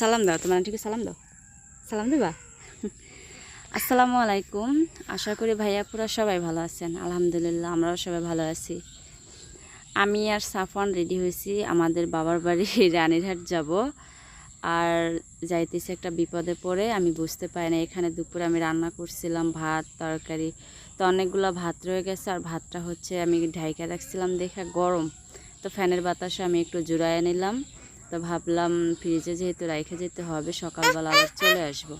সালাম দাও, তোমার আন্টিকে সালাম দাও। সালাম দিবা? আসসালামু আলাইকুম। আশা করি ভাইয়া পুরা সবাই ভালো আছেন। আলহামদুলিল্লাহ, আমরাও সবাই ভালো আছি। আমি আর সাফওয়ান রেডি হয়েছি, আমাদের বাবার বাড়ি রানীরহাট যাব। আর যাইতেছি একটা বিপদে পড়ে, আমি বুঝতে পারি না এখানে দুপুরে আমি রান্না করছিলাম, ভাত, তরকারি। তো অনেকগুলো ভাত রয়ে গেছে, আর ভাতটা হচ্ছে আমি ঢাইকা রাখছিলাম, দেখে গরম। তো ফ্যানের বাতাসে আমি একটু জুড়াইয়া নিলাম। তো ভাবলাম ফ্রিজে যেহেতু রাইখে যেতে হবে, সকালবেলা আবার চলে আসব।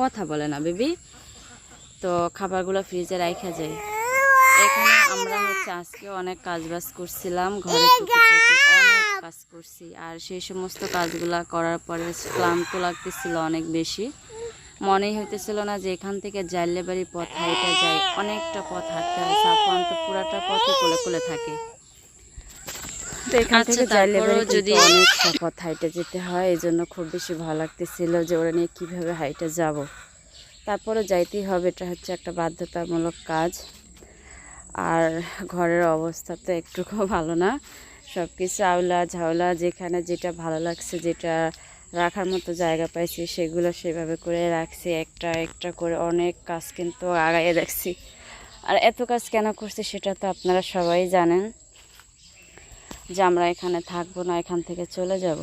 কথা বলে না, বেবি। তো খাবারগুলো ফ্রিজে রাইখা যায় এখানে আমরা হচ্ছে আজকে অনেক কাজ বাজ করছিলাম, ঘরে কাজ করছি। আর সেই সমস্ত কাজগুলো করার পরে ক্লান্ত লাগতেছিল অনেক বেশি। মনেই হইতেছিল না যে এখান থেকে জাইলে বাড়ির পথ হাইটা যায় অনেকটা পথ হাঁটতে হয়। সাফওয়ান তো পুরাটা পথই কোলে কোলে থাকে। তো এখান আচ্ছা, থেকে জাইলে যদি যদি- অনেকটা পথ হাইটে যেতে হয়। এই জন্য খুব বেশি ভালো লাগতেছিল যে ওরা নিয়ে কীভাবে হাইটে যাব। তারপরে যাইতেই হবে এটা হচ্ছে একটা বাধ্যতামূলক কাজ। আর ঘরের অবস্থা তো একটুকুও ভালো না। সব কিছু আওলা ঝাওলা যেখানে যেটা ভালো লাগছে যেটা রাখার মতো জায়গা পাইছি সেগুলো সেভাবে করে রাখছি। একটা একটা করে অনেক কাজ কিন্তু আগাইয়ে রাখছি। আর এত কাজ কেন করছি সেটা তো আপনারা সবাই জানেন। যে আমরা এখানে থাকব না, এখান থেকে চলে যাব।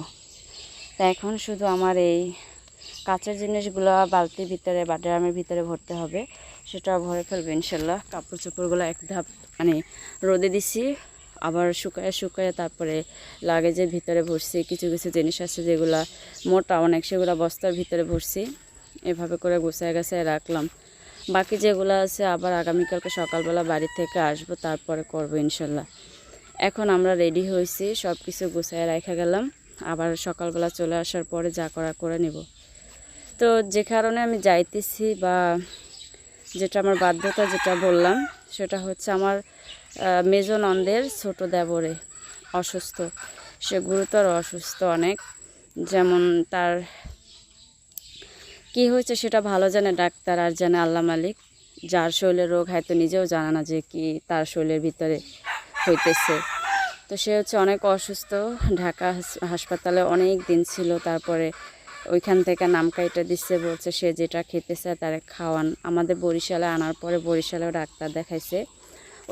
তা এখন শুধু আমার এই কাঁচের জিনিসগুলো বালতির ভিতরে বা ড্রামের ভিতরে ভরতে হবে সেটা ভরে ফেলব ইনশাল্লাহ। কাপড় চোপড়গুলো এক ধাপ মানে রোদে দিছি, আবার শুকায় শুকায় তারপরে লাগেজের ভিতরে ভরছি, কিছু কিছু জিনিস আছে যেগুলো মোটা, অনেক সেগুলো বস্তার ভিতরে ভরছি, এভাবে করে গুছায়, গাছায় রাখলাম। বাকি যেগুলো আছে আবার আগামীকালকে সকালবেলা বাড়ি থেকে আসব, তারপরে করব ইনশাল্লাহ। এখন আমরা রেডি হয়েছি সব কিছু গুছায় রাখা গেলাম। আবার সকালবেলা চলে আসার পরে যা করা করে নেব। তো যে কারণে আমি যাইতেছি বা যেটা আমার বাধ্যতা যেটা বললাম সেটা হচ্ছে আমার আহ, মেজো নন্দের ছোটো দেবরে অসুস্থ। সে গুরুতর অসুস্থ অনেক। যেমন তার কি হয়েছে সেটা ভালো জানে ডাক্তার আর জানে আল্লাহ মালিক। যার শরীরের রোগ হয়তো নিজেও জানে না যে কি তার শরীরের ভিতরে হইতেছে। তো সে হচ্ছে অনেক অসুস্থ, ঢাকা হাসপাতালে অনেক দিন ছিল, তারপরে ওইখান থেকে নাম কাইটা দিচ্ছে বলছে সে যেটা খেতেছে তারে খাওয়ান। আমাদের বরিশালে আনার পরে বরিশালেও ডাক্তার দেখাইছে।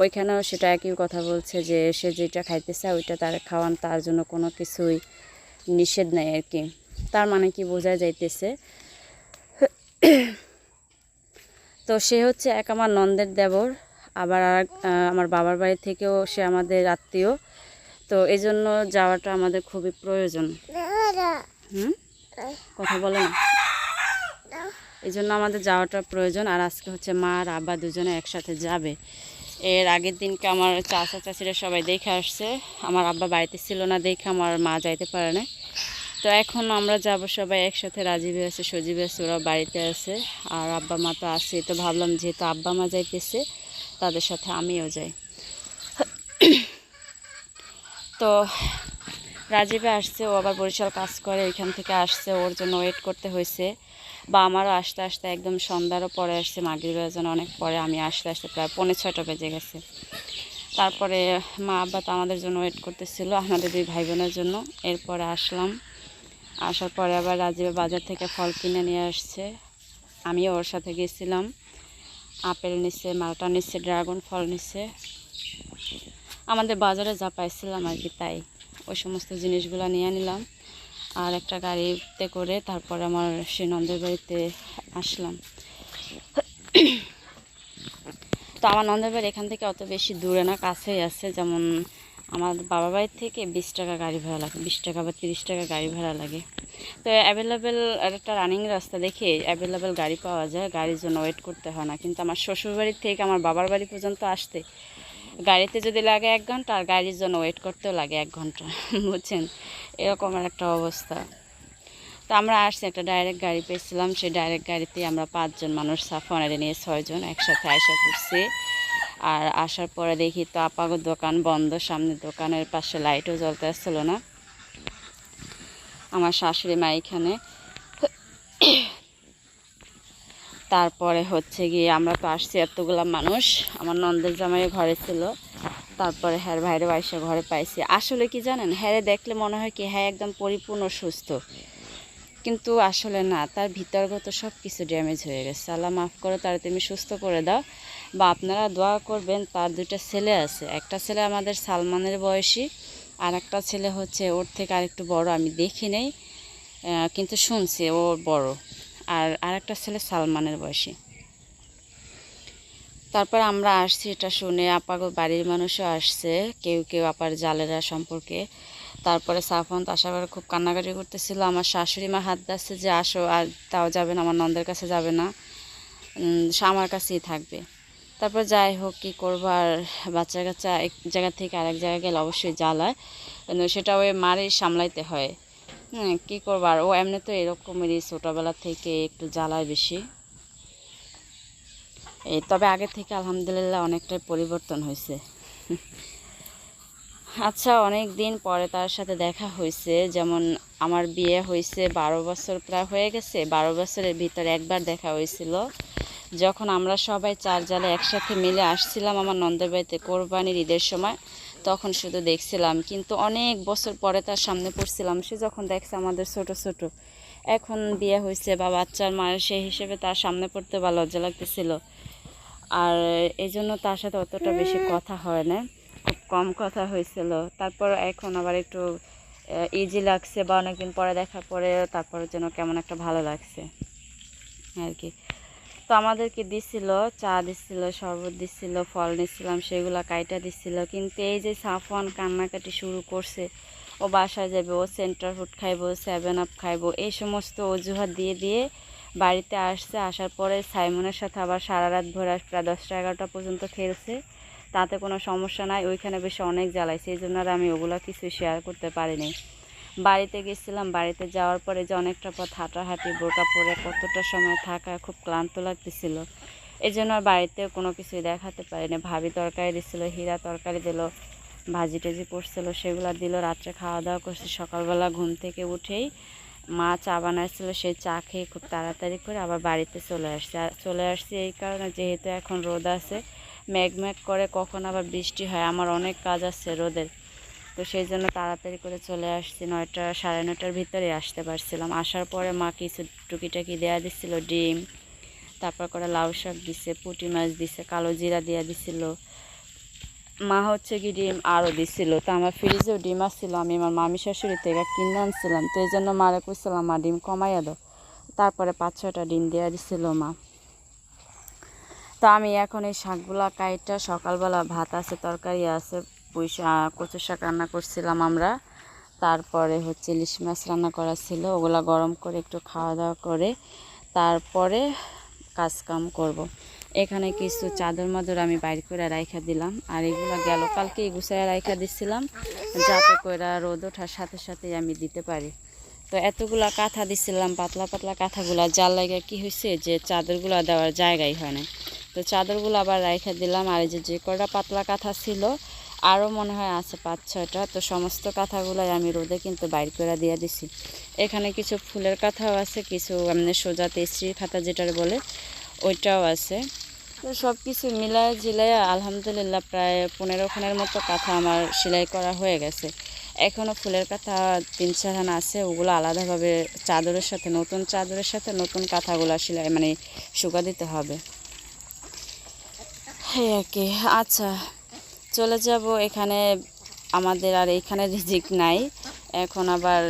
ওইখানেও সেটা একই কথা বলছে যে সে যেটা খাইতেছে ওইটা তারে খাওয়ান, তার জন্য কোনো কিছুই নিষেধ নেই আর কি তার মানে কি বোঝা যাইতেছে। তো সে হচ্ছে এক আমার নন্দের দেবর। আবার আমার বাবার বাড়ি থেকেও সে আমাদের আত্মীয়। তো এই জন্য যাওয়াটা আমাদের খুবই প্রয়োজন। হুম? কথা বলে না? এই জন্য আমাদের যাওয়াটা প্রয়োজন। আর আজকে হচ্ছে মা আর আব্বা দুজনে একসাথে যাবে। এর আগের দিনকে আমার চাচা চাচিরা সবাই দেখে আসছে। আমার আব্বা বাড়িতে ছিল না দেখে আমার মা যাইতে পারে না তো এখন আমরা যাব সবাই একসাথে, রাজীবে আছে, সজীবে আছে ওরা বাড়িতে আছে। আর আব্বা মা তো আছে তো ভাবলাম যেহেতু আব্বা মা যাইতেছে তাদের সাথে আমিও যাই। তো রাজীবে আসছে, ও আবার বরিশাল কাজ করে, এখান থেকে আসছে, ওর জন্য ওয়েট করতে হয়েছে বা আমারও আসতে আসতে একদম সন্ধ্যারও পরে আসছে, মাগরিবের জন্য অনেক পরে, আমি আসতে আসতে প্রায় পৌনে ছয়টা বেজে গেছে। তারপরে মা আব্বা তো আমাদের জন্য ওয়েট করতেছিল, আমাদের দুই ভাই বোনের জন্য। এরপরে আসলাম, আসার পরে আবার রাজীবে বাজার থেকে ফল কিনে নিয়ে আসছে। আমিও ওর সাথে গেছিলাম। আপেল নিচ্ছে মালটা নিচ্ছে ড্রাগন ফল নিচ্ছে আমাদের বাজারে যা পাইছিলাম আর কি তাই। ওই সমস্ত জিনিসগুলো নিয়ে নিলাম। আর একটা গাড়িতে করে তারপরে আমার সে নন্দের বাড়িতে আসলাম। তো আমার নন্দের বাড়ি এখান থেকে অত বেশি দূরে না, কাছেই আছে। যেমন আমার বাবা বাড়ির থেকে বিশ টাকা গাড়ি ভাড়া লাগে, বিশ টাকা বা তিরিশ টাকা গাড়ি ভাড়া লাগে। তো অ্যাভেলেবেল একটা রানিং রাস্তা দেখে অ্যাভেলেবেল গাড়ি পাওয়া যায়, গাড়ির জন্য ওয়েট করতে হয় না। কিন্তু আমার শ্বশুর বাড়ির থেকে আমার বাবার বাড়ি পর্যন্ত আসতে গাড়িতে যদি লাগে এক ঘণ্টা, আর গাড়ির জন্য ওয়েট করতেও লাগে এক ঘণ্টা, বুঝছেন? এরকম একটা অবস্থা। তো আমরা আসছি, একটা ডাইরেক্ট গাড়ি পেয়েছিলাম, সেই ডাইরেক্ট গাড়িতে আমরা পাঁচজন মানুষ সাফওয়ানারে নিয়ে ছয়জন একসাথে আয়সা করছি আর আসার পরে দেখি তো আপাগো দোকান বন্ধ সামনে দোকানের পাশে লাইটও জ্বলতে আসছিল না। আমার শাশুড়ি মা এখানে। তারপরে হচ্ছে গিয়ে আমরা তো আসছি এতগুলা মানুষ। আমার নন্দের জামাই ঘরে ছিল। তারপরে হ্যার ভাইরে বাইসে ঘরে পাইছি। আসলে কি জানেন, হ্যারে দেখলে মনে হয় কি হ্যাঁ একদম পরিপূর্ণ, সুস্থ। কিন্তু আসলে না, তার ভিতরগত সব কিছু ড্যামেজ হয়ে গেছে। আল্লাহ মাফ করো, তার তুমি সুস্থ করে দাও। বা আপনারা দোয়া করবেন, তার দুইটা ছেলে আছে। একটা ছেলে আমাদের সালমানের বয়সী আর একটা ছেলে হচ্ছে ওর থেকে আরেকটু বড়, আমি দেখি নেই কিন্তু শুনছি ও বড়। আর আরেকটা ছেলে সালমানের বয়সী। তারপর আমরা আসছি, এটা শুনে আপাগো বাড়ির মানুষও আসছে, কেউ কেউ আপার জালেরা সম্পর্কে। তারপরে সাফন করে খুব কান্নাকাটি করতেছিল। আমার শাশুড়ি মা হাত দিচ্ছে যে আসো, আর তাও যাবে না, আমার নন্দের কাছে যাবে না। আমার কাছেই থাকবে। তারপর যাই হোক, কী করব? আর বাচ্চা কাচ্চা এক জায়গা থেকে আরেক জায়গায় গেলে অবশ্যই জ্বালায়। কিন্তু সেটা ওই মারই সামলাইতে হয়। হ্যাঁ কী করব? আর ও এমনি তো এরকমেরই ছোটোবেলা থেকে একটু জ্বালায় বেশি। এই তবে আগে থেকে আলহামদুলিল্লাহ অনেকটাই পরিবর্তন হয়েছে। আচ্ছা অনেক দিন পরে তার সাথে দেখা হয়েছে। যেমন আমার বিয়ে হয়েছে বারো বছর প্রায় হয়ে গেছে। বারো বছরের ভিতরে একবার দেখা হয়েছিল। যখন আমরা সবাই চার জালে একসাথে মিলে আসছিলাম আমার নন্দের বাড়িতে কোরবানির ঈদের সময়, তখন শুধু দেখছিলাম। কিন্তু অনেক বছর পরে তার সামনে পড়ছিলাম। সে যখন দেখছে আমাদের ছোট ছোট, এখন বিয়ে হয়েছে বা বাচ্চার মায়ের সেই হিসেবে তার সামনে পড়তে বা লজ্জা লাগতেছিল। আর এই জন্য তার সাথে অতটা বেশি কথা হয় না। খুব কম কথা হয়েছিল। তারপর এখন আবার একটু ইজি লাগছে বা অনেকদিন পরে দেখার পরে তারপর যেন কেমন একটা ভালো লাগছে। আর কি। তো আমাদেরকে দিছিল, চা দিছিল, শরবত দিছিল, ফল নিচ্ছিলাম সেগুলো কাইটা দিছিল। কিন্তু এই যে সাফওয়ান কান্নাকাটি শুরু করছে, ও বাসায় যাবে, ও সেন্টার ফুড খাইবো, সেভেন আপ খাইবো, এই সমস্ত অজুহাত দিয়ে দিয়ে বাড়িতে আসছে। আসার পরে সাইমনের সাথে আবার সারা রাত ভরে প্রায় দশটা এগারোটা পর্যন্ত খেলছে। তাতে কোনো সমস্যা নাই, ওইখানে বেশি অনেক জ্বালাইছে, এই জন্য আর আমি ওগুলো কিছু শেয়ার করতে পারিনি। বাড়িতে গেছিলাম, বাড়িতে যাওয়ার পরে যে অনেকটা পথ হাঁটাহাঁটি, বোরকা পরে কতটা সময় থাকা খুব ক্লান্ত লাগতেছিল। এই জন্য আর বাড়িতে কোনো কিছুই দেখাতে পারিনি। ভাবি তরকারি দিছিল, হীরা তরকারি দিল, ভাজি টাজি করছিল, সেগুলো দিল, রাত্রে খাওয়া দাওয়া করছি। সকালবেলা ঘুম থেকে উঠেই মা চা বানাইছিল, সেই চা খেয়ে খুব তাড়াতাড়ি করে আবার বাড়িতে চলে আসছে। চলে আসছি এই কারণে যেহেতু এখন রোদ আছে ম্যাগ ম্যাগ করে কখন আবার বৃষ্টি হয়, আমার অনেক কাজ আছে রোদের। তো সেই জন্য তাড়াতাড়ি করে চলে আসছি। নয়টা, সাড়ে নয়টার ভিতরে আসতে পারছিলাম। আসার পরে মা কিছু টুকিটাকি দেওয়া দিছিল, ডিম, তারপর করে লাউ শাক দিছে, পুঁটি মাছ দিছে, কালো জিরা দেওয়া দিছিল। মা হচ্ছে কি ডিম আরও দিছিল। তো আমার ফ্রিজেও ডিম আসছিল, আমি আমার মামি শাশুড়ি থেকে কিনে আনছিলাম। তো এই জন্য মারে কইছিলাম, মা, ডিম কমাইয়া দাও। তারপরে পাঁচ ছটা ডিম দেওয়া দিছিল মা। তো আমি এখন এই শাকগুলা কাইটা সকালবেলা ভাত আছে, তরকারি আছে পুঁই কচু শাক রান্না করছিলাম আমরা। তারপরে হচ্ছে ইলিশ মাছ রান্না করা ছিল, ওগুলা গরম করে একটু খাওয়া দাওয়া করে তারপরে কাজ কাম করব। এখানে কিছু চাদর মাদর আমি বাইর করে রাইখা দিলাম, আর এগুলো গেল, কালকে গুছায় রাইখা দিছিলাম, যাতে করে রোদ ওঠার সাথে সাথে আমি দিতে পারি। তো এতগুলা কাঁথা দিছিলাম, পাতলা পাতলা কাঁথাগুলা জাল লাগে কি হয়েছে যে চাদরগুলো দেওয়ার জায়গাই হয় না তো চাদরগুলো আবার রাইখা দিলাম, আর এই যে যে কটা পাতলা কাঁথা ছিল আরও মনে হয় আছে পাঁচ ছয়টা, তো সমস্ত কাঁথাগুলাই আমি রোদে কিন্তু বাইর করে দিয়ে দিছি। এখানে কিছু ফুলের কাঁথাও আছে, কিছু এমনি সোজা তেসরি খাতা যেটার বলে, ওইটাও আছে। তো সব কিছু মিলায় ঝিলায় আলহামদুলিল্লাহ প্রায় পনেরো খানের মতো কাঁথা আমার সেলাই করা হয়ে গেছে। এখনও ফুলের কাঁথা তিন চারখানা আছে, ওগুলো আলাদাভাবে চাদরের সাথে, নতুন চাদরের সাথে নতুন কাঁথাগুলো সেলাই মানে শুকা দিতে হবে। হ্যাঁ আর কি আচ্ছা। চলে যাব, এখানে আমাদের আর এখানে রিজিক নাই, এখন আবার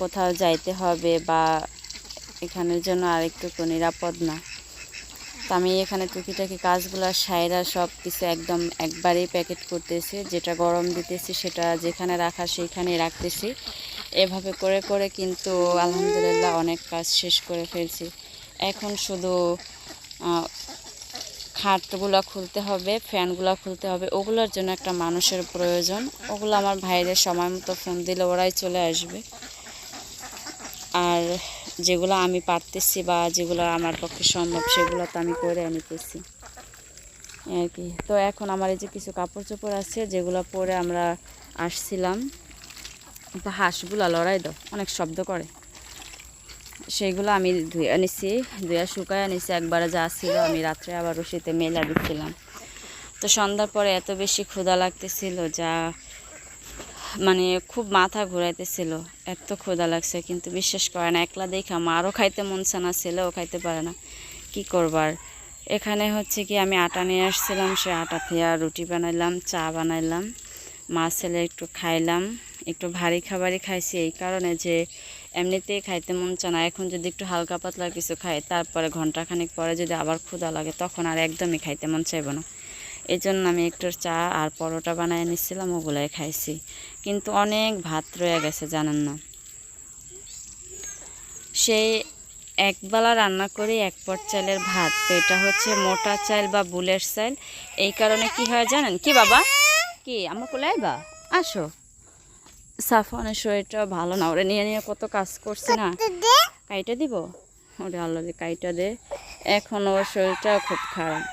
কোথাও যাইতে হবে বা এখানের জন্য আর একটু নিরাপদ না। তো আমি এখানে টুকিটাকি কাজগুলো সাইরা সব কিছু একদম একবারেই প্যাকেট করতেছি, যেটা গরম দিতেছি সেটা যেখানে রাখা সেইখানেই রাখতেছি। এভাবে করে করে কিন্তু আলহামদুলিল্লাহ অনেক কাজ শেষ করে ফেলছি। এখন শুধু খাটগুলো খুলতে হবে, ফ্যানগুলো খুলতে হবে, ওগুলোর জন্য একটা মানুষের প্রয়োজন। ওগুলো আমার ভাইদের সময় মতো ফোন দিলে ওরাই চলে আসবে। আর যেগুলো আমি পারতেছি বা যেগুলো আমার পক্ষে সম্ভব, সেগুলো তো আমি করে নিতেছি আর কি। তো এখন আমার এই যে কিছু কাপড় চোপড় আছে, যেগুলো পরে আমরা আসছিলাম। তো হাঁসগুলো লড়াই দাও, অনেক শব্দ করে। সেইগুলো আমি ধুয়ে নিছি ধুয়ে শুকায় নিছি একবারে যা ছিল আমি রাত্রে আবার রশিতে মেলা দিচ্ছিলাম তো সন্ধ্যার পরে এত বেশি ক্ষুধা লাগতেছিল যা মানে খুব মাথা ঘুরাইতেছিল। এত ক্ষুধা লাগছে, কিন্তু বিশ্বাস করে না, একলা দেখা মারও খাইতে মন না ছেলেও খাইতে পারে না। কি করবার এখানে হচ্ছে কি আমি আটা নিয়ে আসছিলাম, সে আটা থেকে রুটি বানাইলাম, চা বানাইলাম। মা ছেলে একটু খাইলাম, একটু ভারী খাবারই খাইছি, এই কারণে যে এমনিতেই খাইতে মন চায় না। এখন যদি একটু হালকা পাতলা কিছু খাই, তারপরে ঘন্টাখানেক পরে যদি আবার ক্ষুধা লাগে, তখন আর একদমই খাইতে মন চাইব না। এই জন্য আমি একটু চা আর পরোটা বানিয়ে নিচ্ছিলাম, ওগুলাই খাইছি। কিন্তু অনেক ভাত রয়ে গেছে, জানেন না। সেই একবেলা রান্না করি, এক পট চালের ভাত। তো এটা হচ্ছে মোটা চাল বা বুলের চাল। এই কারণে কি হয় জানেন? কি বাবা? কি? আমার কোলে আইবা? আসো। সাফনের শরীরটা ভালো না ওরে নিয়ে নিয়ে কত কাজ করছে না। কাইটা দিব? ওরে আল্লাহ কাইটা দে। এখন ওর শরীরটা খুব খারাপ।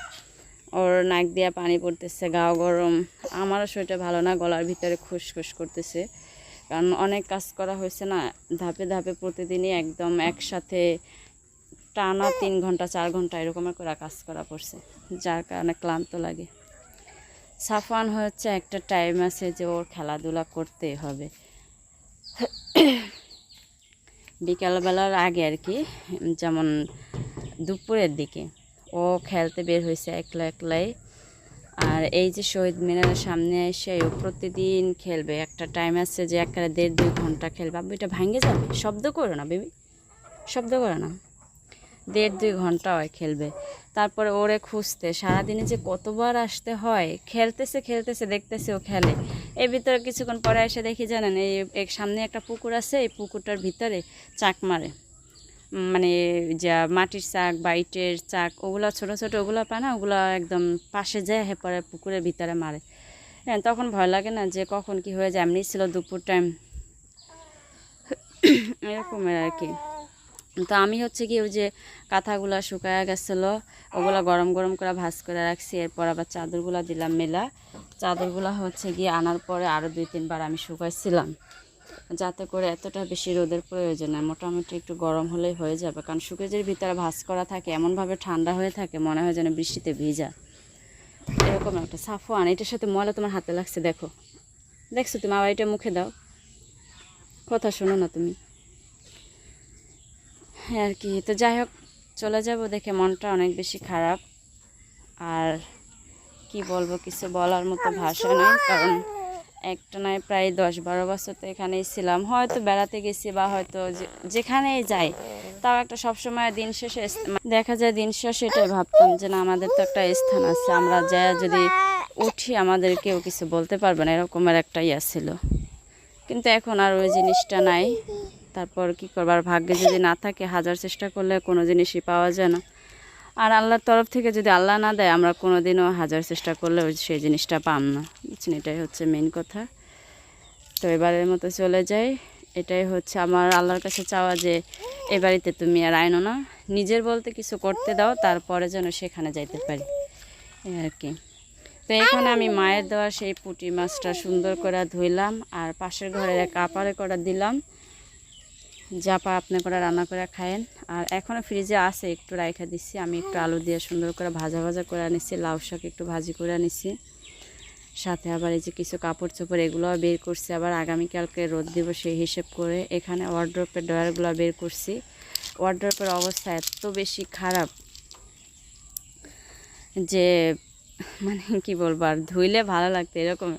ওর নাক দিয়া পানি পড়তেছে গাও গরম। আমারও শরীরটা ভালো না গলার ভিতরে খুসখুস করতেছে। কারণ অনেক কাজ করা হয়েছে না ধাপে ধাপে প্রতিদিনই একদম একসাথে টানা তিন ঘণ্টা চার ঘণ্টা এরকমের করে কাজ করা পড়ছে যার কারণে ক্লান্ত লাগে। সাফান হচ্ছে একটা টাইম আছে যে ওর খেলাধুলা করতে হবে। বিকালবেলার আগে আর কি, যেমন দুপুরের দিকে, ও খেলতে বের হয়েছে একলা একলাই। আর এই যে শহীদ মিনারের সামনে এসে ও প্রতিদিন খেলবে। একটা টাইম আছে যে একটা দেড় দুই ঘণ্টা খেলবে। আব্বু, এটা ভাঙে যাবে? শব্দ করো না, বেবি। শব্দ করো না। দেড় দুই ঘণ্টা হয় খেলবে। তারপরে ওরে খুঁজতে, সারাদিনে যে কতবার আসতে হয়, খেলতেছে খেলতেছে, দেখতেছে ও খেলে। এর ভিতরে কিছুক্ষণ পরে এসে দেখি, জানেন, এই সামনে একটা পুকুর আছে, এই পুকুরটার ভিতরে চাক মারে। মানে যা মাটির চাক বা ইটের চাক, ওগুলো ছোটো ছোটো, ওগুলো পায় না, ওগুলো একদম পাশে যায়, হে পরে পুকুরের ভিতরে মারে। হ্যাঁ তখন ভয় লাগে না যে কখন কি হয়ে যায়, এমনি ছিল দুপুর টাইম এরকমের আর কি। তো আমি হচ্ছে কি ওই যে কাঁথাগুলো শুকায়া গেছিল, ওগুলো গরম গরম করে ভাজ করে রাখছি, এরপর আবার চাদরগুলো দিলাম মেলা। চাদরগুলো হচ্ছে গিয়ে আনার পরে আরও দুই তিনবার আমি শুকাইছিলাম, যাতে করে এতটা বেশি রোদের প্রয়োজন। হয় মোটামুটি একটু গরম হলেই হয়ে যাবে, কারণ শুকেজের ভিতরে ভাজ করা থাকে, এমনভাবে ঠান্ডা হয়ে থাকে, মনে হয় যেন বৃষ্টিতে ভিজা। এরকম একটা সাফওয়ান, এটার সাথে ময়লা তোমার হাতে লাগছে, দেখো। দেখছ তুমি, আবার এটা মুখে দাও। কথা শোনো না তুমি। আর কি। তো যাই হোক, চলে যাব দেখে মনটা অনেক বেশি খারাপ। আর কি বলব, কিছু বলার মতো ভাষা নেই, কারণ একটা নয়, প্রায় দশ বারো বছর তো এখানেই ছিলাম। হয়তো বেড়াতে গেছি বা হয়তো যেখানেই যাই, তাও একটা সবসময় দিন শেষে দেখা যায় দিন শেষে এটাই ভাবতাম যে না, আমাদের তো একটা স্থান আছে, আমরা যা যদি উঠি, আমাদের কেউ কিছু বলতে পারবে না, এরকমের একটা ইয়া ছিল। কিন্তু এখন আর ওই জিনিসটা নাই। তারপর কি করবার ভাগ্যে যদি না থাকে, হাজার চেষ্টা করলে কোনো জিনিসই পাওয়া যায় না। আর আল্লাহর তরফ থেকে যদি আল্লাহ না দেয়, আমরা কোনো দিনও হাজার চেষ্টা করলেও সেই জিনিসটা পাম না। বুঝছেন? এটাই হচ্ছে মেন কথা। তো এবারের মতো চলে যাই। এটাই হচ্ছে আমার আল্লাহর কাছে চাওয়া যে, এ বাড়িতে তুমি আর আইনো না। নিজের বলতে কিছু করতে দাও, তারপরে যেন সেখানে যাইতে পারি। এই আর কি। তো এখানে আমি মায়ের দেওয়া সেই পুঁটি মাছটা সুন্দর করে ধুইলাম, আর পাশের ঘরের এক আপারে করে দিলাম। জাপা আপনি করে রান্না করে খায়েন। আর এখনও ফ্রিজে আছে, একটু রাইখা দিচ্ছি আমি একটু আলু দিয়ে সুন্দর করে ভাজা ভাজা করে নিচ্ছি লাউ শাক একটু ভাজি করে নিচ্ছি সাথে আবার এই যে কিছু কাপড় চোপড় এগুলোও বের করছি। আবার আগামীকালকে রোদ দিব সেই হিসেব করে এখানে ওয়ার্ড্রপের ডয়ারগুলো বের করছি। ওয়ার্ড্রপের অবস্থা এত বেশি খারাপ যে মানে কি বলব, আর ধুইলে ভালো লাগতো এরকম।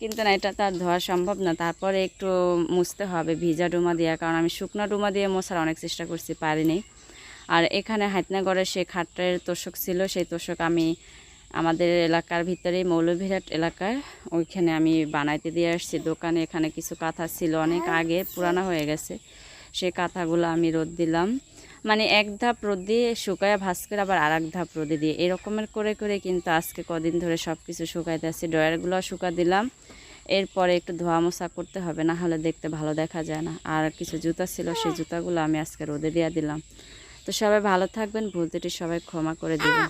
কিন্তু না, এটা তার ধোয়া সম্ভব না। তারপরে একটু মুছতে হবে, ভিজা ডুমা দিয়ে, কারণ আমি শুকনো ডুমা দিয়ে মোছার অনেক চেষ্টা করছি, পারিনি। আর এখানে হাইতনাগড়ে সেই খাটের তোষক ছিল, সেই তোষক আমি আমাদের এলাকার ভিতরেই মৌলভীরাট এলাকায় ওইখানে আমি বানাইতে দিয়ে আসছি। দোকানে এখানে কিছু কাঁথা ছিল অনেক আগে, পুরানো হয়ে গেছে। সেই কাঁথাগুলো আমি রোদ দিলাম। মানে এক ধাপ রোদ দিয়ে শুকায় ভাজ করে আবার আর এক ধাপ রোদে দিয়ে। এরকমের করে করে কিন্তু আজকে কদিন ধরে সব কিছু শুকাইতে আসছি। ড্রয়ারগুলো শুকা দিলাম। এরপরে একটু ধোয়া মোছা করতে হবে, না হলে দেখতে ভালো দেখা যায় না। আর কিছু জুতা ছিল, সেই জুতাগুলো আমি আজকে রোদে দিয়ে দিলাম। তো সবাই ভালো থাকবেন, ভুল সবাই ক্ষমা করে দিবেন।